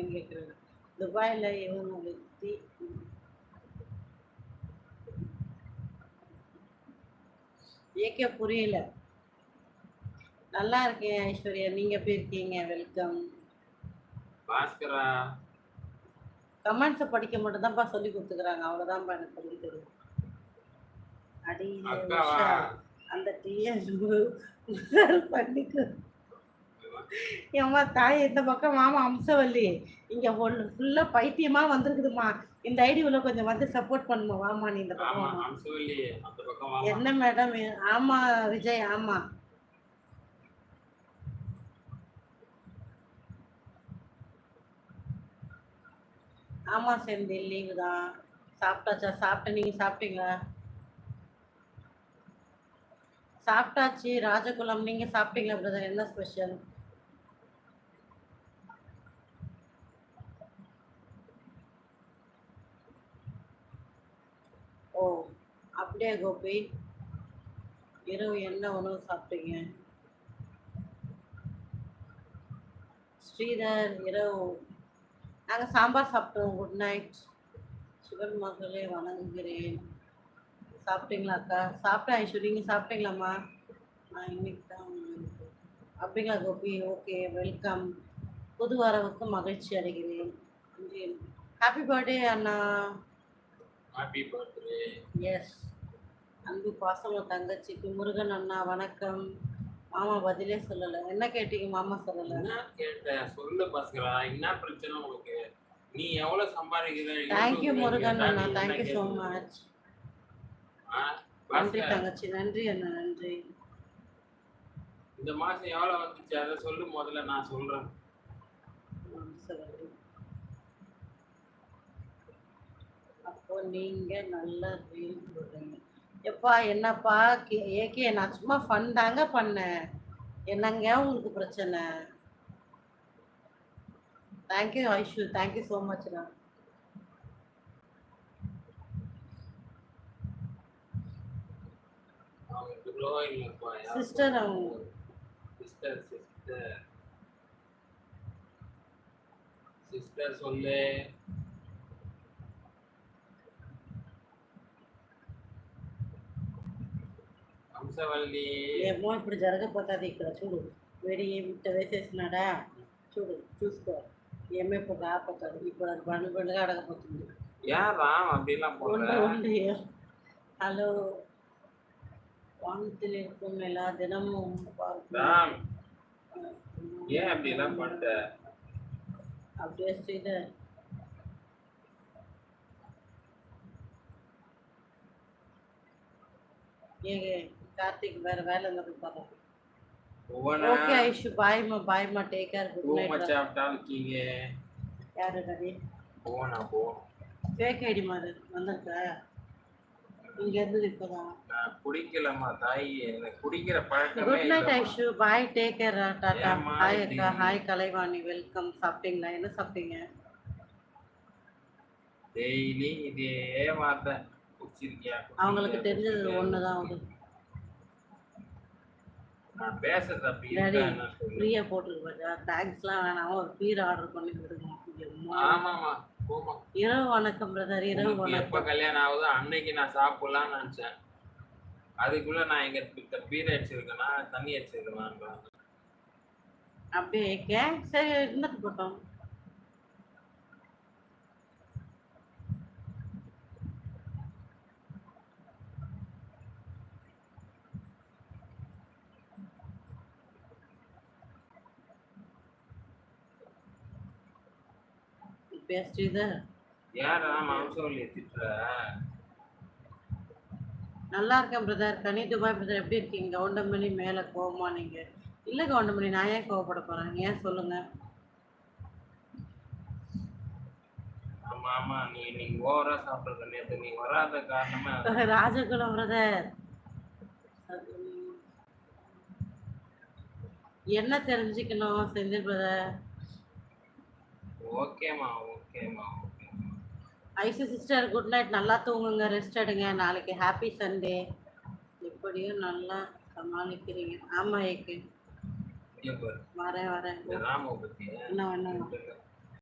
இருக்கீங்கன்னு கேட்குறாங்க துபாயில் இவங்க வெற்றி ஏகே புரியல. நல்லா இருக்கேன் ஐஸ்வர்யா நீங்க எப்படி இருக்கீங்க? வெல்கம் பாஸ்கரா? கமெண்ட்ஸை படிக்க மட்டும் தான்ப்பா சொல்லி கொடுத்துக்கிறாங்க. அவ்வளோதான்ப்பா எனக்கு சொல்லி தருது. அடி அந்த டீயை பண்ணிக்கு. ஏம்மா தாய் இந்த பக்கம் மாமா அம்சவல்லி. இங்க ஒன்று ஃபுல்லா பைத்தியமா வந்திருக்குதுமா இந்த ஐடியில் கொஞ்சம் வந்து சப்போர்ட் பண்ணுமா வாமா நீ இந்த பக்கம் என்ன மேடம் ஆமா விஜய் ஆமா. ஆமா செந்தில் லீவு தான். சாப்பிட்டாச்சா? சாப்பிட்ட நீங்க சாப்பிட்டீங்களா? சாப்பிட்டாச்சு. ராஜகுலம் நீங்க சாப்பிட்டீங்களா பிரதர் என்ன ஸ்பெஷல் அப்படியே கோபி இரவு என்ன உணவு சாப்பிட்டீங்க? ஸ்ரீதர் இரவு. நாங்கள் சாம்பார் சாப்பிட்டோம். குட் நைட் சிவன் மகளே வணங்குகிறேன். சாப்பிட்டீங்களா அக்கா? சாப்பிட்டேன் ஐஷு நீங்கள் சாப்பிட்டீங்களாம்மா? நான் இன்னைக்கு தான் அப்படிங்களா கோபி? ஓகே வெல்கம் புது வரவுக்கு மகிழ்ச்சி அடைகிறேன். ஹாப்பி பர்த்டே அண்ணா. ஹாப்பி பர்த்டே எஸ் அன்பு பாசம தங்கச்சிக்கு முருகன் அண்ணா வணக்கம். மாமா பதிலே சொல்லலை. என்ன கேட்டீங்க மாமா சொல்லலை? என்ன கேட்ட சொல்லு பாஸ்கரா. என்ன பிரச்சனை உனக்கு நீ எவ்வளவு சம்பாதிக்கிற? Thank you Murugan Anna. Thank you so? Much? நன்றி தங்கச்சி. நன்றி அண்ணா. நன்றி. இந்த மாசம் எவ்வளவு வந்துச்சு? அதை சொல்லு முதல்ல. நான் சொல்றேன். அப்போ நீங்க நல்ல ரீல் எப்பா என்னப்பா? கே- ஏகே நான் சும்மா ஃபன் தாங்க பண்ணேன். என்னங்க உங்களுக்கு பிரச்சனை? Thank you Aishu. Thank you so மச்ண்ணா Sister அவங்க. சிஸ்டர் சிஸ்டர் சிஸ்டர் சொல்லு. హంసవల్లి ఏమో ఇప్పుడు జరగపోతుంది ఇక్కడ చూడు వేడి ఇంత వేసేసినాడా చూడు చూసుకో ఏమో ఇప్పుడు రాపోతుంది ఇప్పుడు అది బండ్లు బండ్లుగా అడగపోతుంది ஏன் ராம் அப்படிலாம் ఉండు போடுற ఉండు హలో வானத்தில் இருக்கும் எல்லா தினமும் பார்க்கும். ராம் ஏன் அப்படிலாம் பண்ற அப்படியே ஸ்ரீதர் கார்த்திக் வேற வேலை பாருங்க ஒவ்வொன்றா ஓகே ஐஷு பாய்மா பாய்மா டேக் கேர் குட் நைட் சாப்பிட்டா இருக்கீங்க. யாரு ரவி? போனா போ ஃபேக் ஐடி மாதிரி வந்திருக்க? இங்க இருந்து இப்போதான். நான் குடிக்கலம்மா தாய். எனக்கு குடிக்கிற பழக்கமே good night. Aishu. Bye take care Tata. Hi? அக்கா. ஹாய் கலைவாணி. வெல்கம் சாப்பிட்டீங்களா? என்ன சாப்பிட்டீங்க? டெய்லி இதே வார்த்தை அவங்களுக்கு தெரிஞ்சது குடிச்சிருக்கியா? ஒண்ணுதான் அது. ஃப்ரீயா போட்டுருக்கு தேங்க்ஸ்லாம் வேணாம் ஒரு பீர் ஆர்டர் பண்ணி கொடுங்க. இரவு வணக்கம் பிரதர் இரவு எப்ப வணக்கம். கல்யாணம் ஆகுதோ அன்னைக்கு நான் சாப்பிடலாம்னு நினைச்சேன். அதுக்குள்ள நான் எங்க பீர் அடிச்சிருக்கேனா? தண்ணி அடிச்சிருக்கேனா அப்படியே ஏக்கே சரி இருந்துட்டு போட்டோம். பேசிட்டு இது யாரா மாம்சவல்லி திட்டுற? நல்லா இருக்கேன் பிரதர் கனி துபாய் பிரதர் எப்படி இருக்கீங்க? கவுண்டமணி மேலே கோவமா நீங்க? இல்லை கவுண்டமணி நான் ஏன் கோவப்பட போறேன்? ஏன் சொல்லுங்க? ஆமா ஆமா. நீ ஓவரா நீ வராத காரணமா அது. ராஜகுலம் பிரதர் என்ன தெரிஞ்சுக்கணும் செந்தில் பிரதர் ஓகேமா ஓகேமா ஓகேமா ஐசி சிஸ்டர் குட் நைட் நல்லா தூங்குங்க ரெஸ்ட் எடுங்க. நாளைக்கு ஹாப்பி சண்டே எப்படியும் நல்லா சமாளிக்கிறீங்க. ஆமா ஏக்கு இங்க பாரு. வரேன் வரேன். என்ன இல்ல.